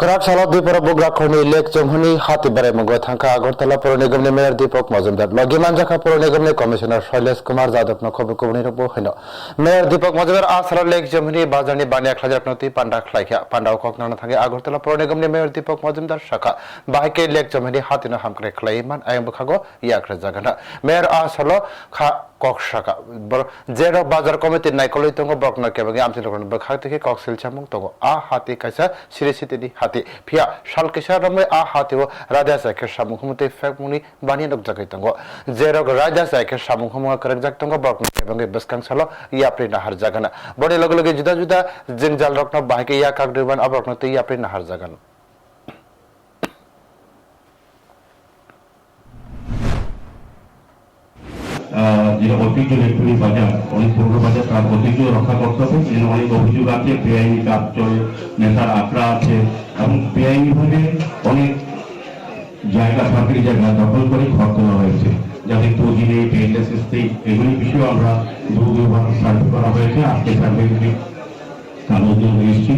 করাক সালত দ্বীপর বুগ্রাখনি লেক জমহনি হাতি বারে মঙ্গ থাকা আগরতলা পৌর নিগমনি মেয়র দীপক মজুমদার লগি মানজাখা পৌর নিগমনি কমিশনার শৈলেশ কুমার যাদব নখব কুবনি রূপ হইন মেয়র দীপক মজুমদার আসর লেক জমহনি বাজারনি বানিয়া খাজার নতি পান্ডা খাইখা পান্ডাও ককনানা থাকে আগরতলা পৌর নিগমনি মেয়র দীপক মজুমদার শাখা বাহাইকে লেক জমহনি হাতিনো হামক্রে খাইমান আয়ম বখাগো ইয়াকরে জাগানা মেয়র আসল খা কক শাখা জের বাজার কমিটির নাইকলই তঙ্গ বকনা কেবগে আমসিল করন বখা থেকে ককসিল চামুং তঙ্গ আ হাতি কাইসা সিরি সিতিনি হাতি ফিয়া শালকেশা রমে আ হাতিও রাজা সাইকের সামুখমতে ফেকমুনি বানিয়ে নক জাগাই তঙ্গ জের রাজা সাইকের সামুখমা করক জাক তঙ্গ বকনা কেবগে বসকাং সালো ইয়াপ্রি নাহার জাগানা বড়ে লগে লগে জুদা জুদা জিংজাল রকনা বাহিকে ইয়া কাক দিবান আবরকনতে ইয়াপ্রি নাহার জাগানা। আহ, যেটা ঐতিহ্য লেখনী বাজার, অনেক পুরনো বাজার, তার ঐতিহ্য রক্ষা করতে হবে। সেখানে অনেক অভিযোগ আছে, বেআইনি কাজ চলে, নেতার আখড়া আছে, এবং বেআইনিভাবে অনেক জায়গা, সরকারি জায়গা দখল করে ঘর তোলা হয়েছে। যাদের পুঁজি নেই পেন্ডেন্স নেই এগুলি বিষয়ে আমরা দু সার্ভে করা হয়েছে। আজকে সার্ভে কাগজ এসেছি।